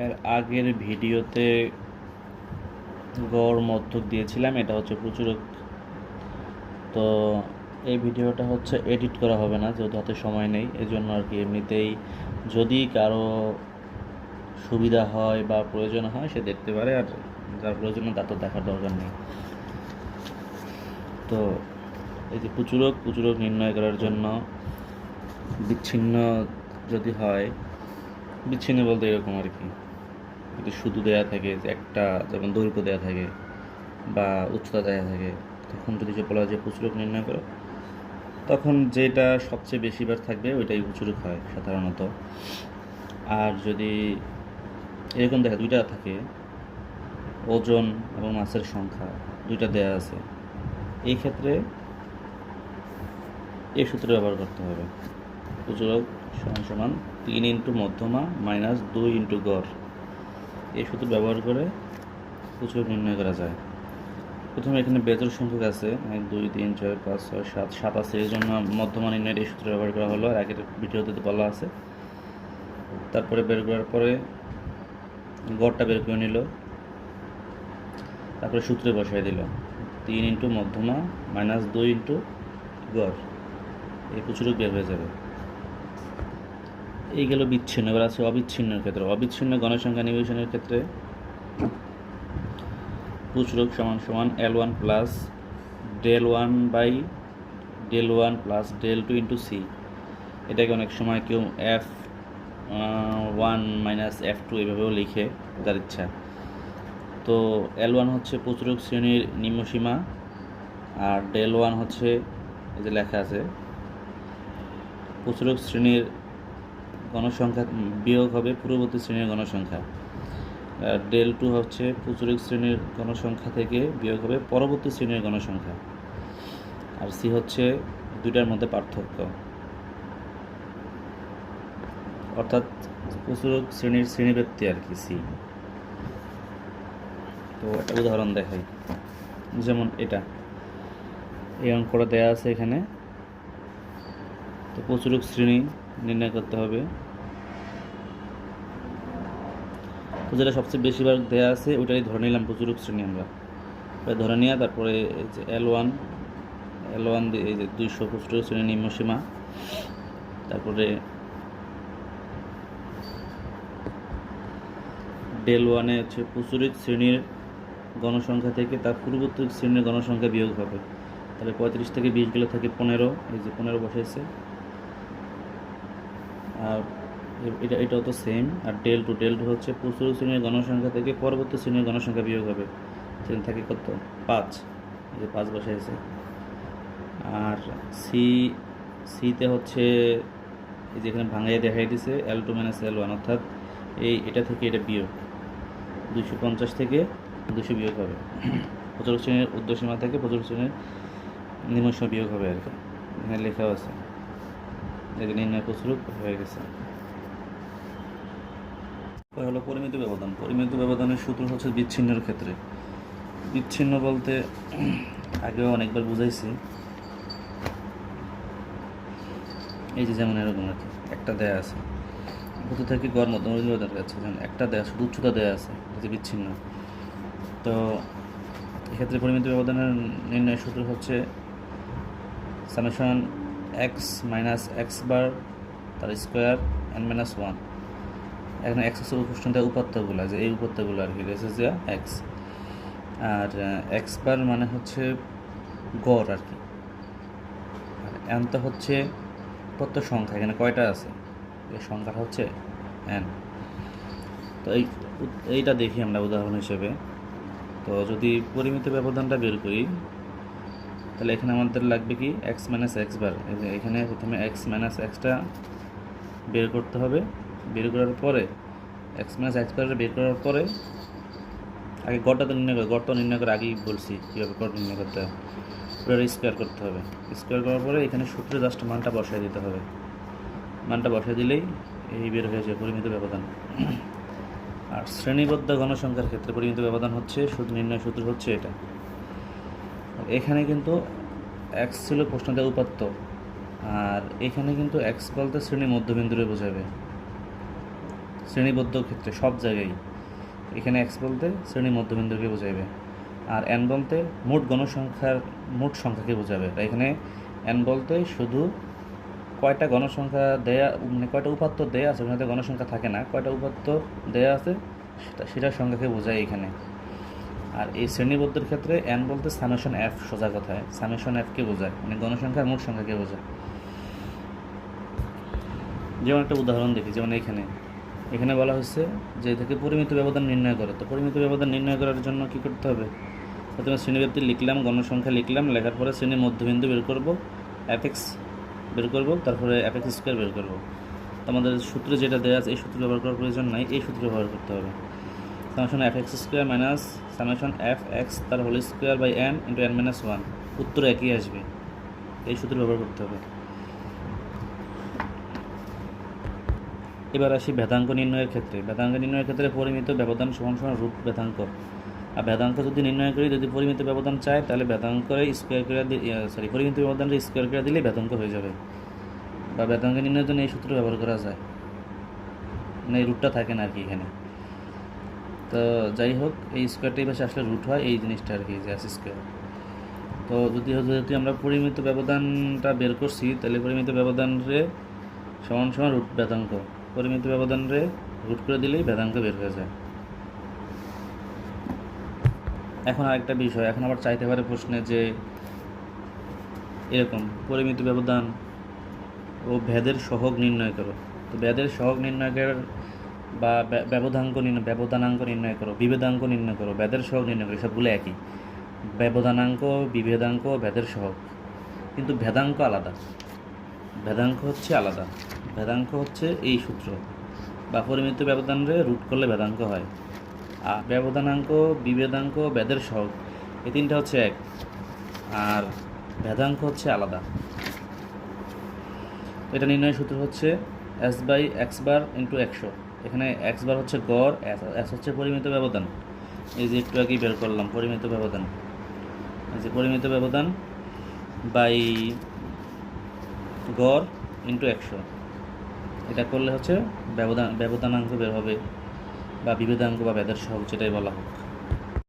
এর আগের ভিডিওতে গড় মধ্যক দিয়েছিলাম, এটা হচ্ছে প্রচুরক। তো এই ভিডিওটা হচ্ছে এডিট করা হবে না, যেহেতু হাতে সময় নেই, এজন্য আর কি এমনিতেই যদি কারও সুবিধা হয় বা প্রয়োজন হয়, সে দেখতে পারে, আর যার প্রয়োজন তার তো দেখার দরকার নেই। তো এই যে প্রচুরক প্রচুরক নির্ণয় করার জন্য বিচ্ছিন্ন যদি হয় বিচ্ছিন্ন বলতে এরকম আর কি। যদি শুধু দেয়া থাকে একটা যেমন দৈর্ঘ্য দেয়া থাকে বা উচ্চতা দেয়া থাকে, তখন যদি বলা হয় যে প্রচুরক নির্ণয় করো, তখন যেটা সবচেয়ে বেশিবার থাকবে ওইটাই প্রচুরক হয় সাধারণত। আর যদি এরকম দেখা, দুইটা থাকে, ওজন এবং মাছের সংখ্যা, দুইটা দেয়া আছে, এই ক্ষেত্রে এই সূত্র ব্যবহার করতে হবে। প্রচুরক সমান সমান তিন ইন্টু মধ্যমা মাইনাস দুই ইন্টু গড়। এই সূত্র ব্যবহার করে প্রচুরক নির্ণয় করা যায়। প্রথমে এখানে বেজোর সংখ্যক আছে। এক, দুই, তিন ছয় পাঁচ, ছয়, সাত সাত আছে। এই জন্য মধ্যমা নির্ণয়ের এই সূত্র ব্যবহার করা হলো। আর আগের ভিডিওতে বলা আছে। তারপরে বের করার পরে গড়টা বের করে নিল। তারপরে সূত্রে বসাই দিল। তিন ইন্টু মধ্যমা মাইনাস দুই ইন্টু গড়। এই প্রচুরক বের হয়ে যাবে। এই গেল বিচ্ছিন্ন, এবার আছে অবিচ্ছিন্নের ক্ষেত্রে। অবিচ্ছিন্ন গণসংখ্যা নিবেশনের ক্ষেত্রে প্রচুরক সমান সমান L one plus del one by del one plus del two into C এটাকে অনেক সময় কেউ F one minus F two এভাবেও লিখে তার ইচ্ছা। তো এল ওয়ান হচ্ছে প্রচুরক শ্রেণির নিম্নসীমা আর ডেল ওয়ান হচ্ছে এই যে লেখা আছে প্রচুরক শ্রেণির গণসংখ্যা বিয়োগ হবে পূর্ববর্তী শ্রেণির গণসংখ্যা। আর ডেল টু হচ্ছে প্রচুরক শ্রেণির গণসংখ্যা থেকে বিয়োগ হবে পরবর্তী শ্রেণির গণসংখ্যা। আর সি হচ্ছে দুইটার মধ্যে পার্থক্য। অর্থাৎ প্রচুরক শ্রেণির শ্রেণীব্যক্তি আর কি সি তো একটা উদাহরণ দেখাই। যেমন এটা। এই অঙ্কটা দেয়া আছে এখানে। তো প্রচুরক শ্রেণি নির্ণয় করতে হবে। তো যেটা সবচেয়ে বেশিরভাগ দেয়া আছে ওইটাই ধরে নিলাম প্রচুরক শ্রেণি আমরা। ধরে নিয়ে, তারপরে এই যে এল ওয়ান এল ওয়ান এই যে দুইশো প্রচুরক শ্রেণি নিম্নসীমা তারপরে ডেল ওয়ানে হচ্ছে প্রচুরিত শ্রেণির গণসংখ্যা থেকে তার পূর্ববর্তী শ্রেণির গণসংখ্যা বিয়োগ হবে। তাহলে পঁয়ত্রিশ থেকে বিশ গেলে থাকে পনেরো, এই যে পনেরো বসেছে এটা, এটাও তো সেম আর ডেল টু ডেল টু হচ্ছে প্রচুর শ্রেণির গণসংখ্যা থেকে পরবর্তী শ্রেণির গণসংখ্যা বিয়োগ হবে। সেখানে থাকে কত? পাঁচ। এই যে পাঁচ বসেছে আর সি সিতে হচ্ছে এই যেখানে ভাঙাই দেখাই দিছে L two minus L one অর্থাৎ এই, এটা থেকে এটা বিয়োগ। দুশো পঞ্চাশ থেকে দুশো বিয়োগ হবে। প্রচুর শ্রেণির উর্ধ্বসীমা থেকে প্রচুর শ্রেণির নিম্নসীমা বিয়োগ হবে আর কি। এখানে লেখাও আছে। যেটা নির্ণয় প্রচুর হয়ে গেছে। হলো পরিমিত ব্যবধান। পরিমিত ব্যবধানের সূত্র হচ্ছে বিচ্ছিন্নর ক্ষেত্রে। বিচ্ছিন্ন বলতে আগেও অনেকবার বুঝাইছি। এই যে যেমন এরকম আর কি, একটা দেয়া আছে। ভূত থেকে গড় মধ্যম আছে যেমন একটা দেয়া, শুধু উচ্চতা দেয়া আছে যে বিচ্ছিন্ন। তো এক্ষেত্রে পরিমিত ব্যবধানের নির্ণয় সূত্র হচ্ছে summation X minus X bar তার স্কোয়ার এন মাইনাস ওয়ান এখানে এক্স আছে উপষ্ঠতা উপাত্তগুলো যে এই উপাত্তগুলো আর কি দিস ইজ এক্স আর এক্স বার মানে হচ্ছে গড় আর কি। আর এন তো হচ্ছে কত সংখ্যা, এখানে কয়টা আছে? এই সংখ্যাটা হচ্ছে এন তো এই, এইটা দেখি আমরা উদাহরণ হিসেবে। তো যদি পরিমিত ব্যবধানটা বের করি তাহলে এখানে আমাদের লাগবে কি এক্স মাইনাস এক্স বার এখানে প্রথমে এক্স মাইনাস এক্সটা বের করতে হবে। বের করার পরে এক্স মাইনাস এক্স বারটা বের করার পরে আগে গড়টা তো নির্ণয় করে গড়টা নির্ণয় করে, আগেই বলছি কীভাবে গড় নির্ণয় করতে হবে পুরো স্কোয়ার করতে হবে। স্কোয়ার করার পরে এখানে সূত্রে জাস্ট মানটা বসাই দিতে হবে। মানটা বসাই দিলেই এই বের হয়ে যায় পরিমিত ব্যবধান। আর শ্রেণীবদ্ধ গণসংখ্যার ক্ষেত্রে পরিমিত ব্যবধান হচ্ছে শুধু নির্ণয় সূত্র হচ্ছে এটা। এখানে কিন্তু এক্স ছিল প্রশ্নটা উপাত্ত, আর এখানে কিন্তু এক্স বলতে শ্রেণি মধ্যবিন্দুরে বোঝাবে। শ্রেণীবদ্ধ ক্ষেত্রে, সব জায়গায়। এখানে এক্স বলতে শ্রেণি মধ্যবিন্দুকে বোঝাবে, আর এন বলতে মোট গণসংখ্যার, মোট সংখ্যাকে বোঝাবে। এখানে এন বলতে শুধু কয়টা গণসংখ্যা দেয়া মানে কয়টা উপাত্ত দেয়া আছে ওখানে গণসংখ্যা থাকে না, কয়টা উপাত্ত দেয়া আছে, সেটা সেটার সংখ্যাকে বোঝায় এখানে। আর এই শ্রেণীবদ্ধের ক্ষেত্রে এন বলতে সামেশন এফ সোজা কথায়। সামেশন এফকে বোঝায়? মানে গণসংখ্যার মোট সংখ্যাকে বোঝায়? যেমন একটা উদাহরণ দেখি, যেমন এখানে। এখানে বলা হচ্ছে যে এ থেকে পরিমিত ব্যবধান নির্ণয় করো। তো পরিমিত ব্যবধান নির্ণয় করার জন্য কি করতে হবে? প্রথমে শ্রেণীব্যাপ্তি লিখলাম, গণসংখ্যা লিখলাম, লেখার পরে শ্রেণির মধ্যবিন্দু বের করব এফএক্স বের করব, তারপরে এফএক্স স্কোয়ার বের করব। আমাদের সূত্রে যেটা দেওয়া আছে, এই সূত্র ব্যবহার করার প্রয়োজন নাই, এই সূত্র ব্যবহার করতে হবে। Summation F X square minus summation F X তার whole square by N into N minus one উত্তর একই আসবে। এই সূত্র ব্যবহার করতে হবে। এবার আসি ভেদাঙ্ক নির্ণয়ের ক্ষেত্রে। ভেদাঙ্ক নির্ণয়ের ক্ষেত্রে পরিমিত ব্যবধান সমান সমান রূট ভেদাঙ্ক। আর ভেদাঙ্ক যদি নির্ণয় করি, যদি পরিমিত ব্যবধান চায় তাহলে ভেদাঙ্করে স্কোয়ার করে সরি পরিমিত ব্যবধানটা স্কোয়ার করে দিলে ভেদাঙ্ক হয়ে যাবে। বা ভেদাঙ্ক নির্ণয়ের জন্য এই সূত্র ব্যবহার করা যায়। মানে এই রুটটা থাকে না আর কি এখানে। তো যাই হোক, এই স্কোয়ারটা এই পাশে আসলে রুট হয়, এই জিনিসটা আর কি, যে আছে স্কোয়ার তো যদি যদি আমরা পরিমিত ব্যবধানটা বের করছি, তাহলে পরিমিত ব্যবধান রে সমান সমান রুট বেদাঙ্ক। পরিমিত ব্যবধান রে রুট করে দিলেই বেদাঙ্ক বের হয়ে যায়। এখন আরেকটা বিষয়, এখন আবার চাইতে পারে প্রশ্নে যে এরকম পরিমিত ব্যবধান ও ভেদের সহগ নির্ণয় করো। তো ভেদের সহগ নির্ণয়ের বা ব্য- ব্যবধাঙ্ক নির্ণয়, ব্যবধানাঙ্ক নির্ণয় করো, বিভেদাঙ্ক নির্ণয় করো ভেদের সহগ নির্ণয় করো, সবগুলো একই। ব্যবধানাঙ্ক, বিভেদাঙ্ক ভেদের সহগ কিন্তু ভেদাঙ্ক আলাদা। ভেদাঙ্ক হচ্ছে আলাদা। ভেদাঙ্ক হচ্ছে এই সূত্র। বা পরিমিত ব্যবধানরে রুট করলে ভেদাঙ্ক হয়। আর ব্যবধানাঙ্ক, বিভেদাঙ্ক ভেদের সহগ এই তিনটা হচ্ছে এক। আর ভেদাঙ্ক হচ্ছে আলাদা। এটা নির্ণয় সূত্র হচ্ছে S by X bar into একশো। এখানে এক্স বার হচ্ছে গড় এস হচ্ছে পরিমিত ব্যবধান। এই যে একটু আগেই বের করলাম, পরিমিত ব্যবধান। এই যে পরিমিত ব্যবধান বাই গড় ইন্টু একশো এটা করলে হচ্ছে ব্যবধান, ব্যবধানাঙ্ক বের হবে বা বিভেদাঙ্ক বা ব্যাধের সহগ, যেটাই বলা হোক।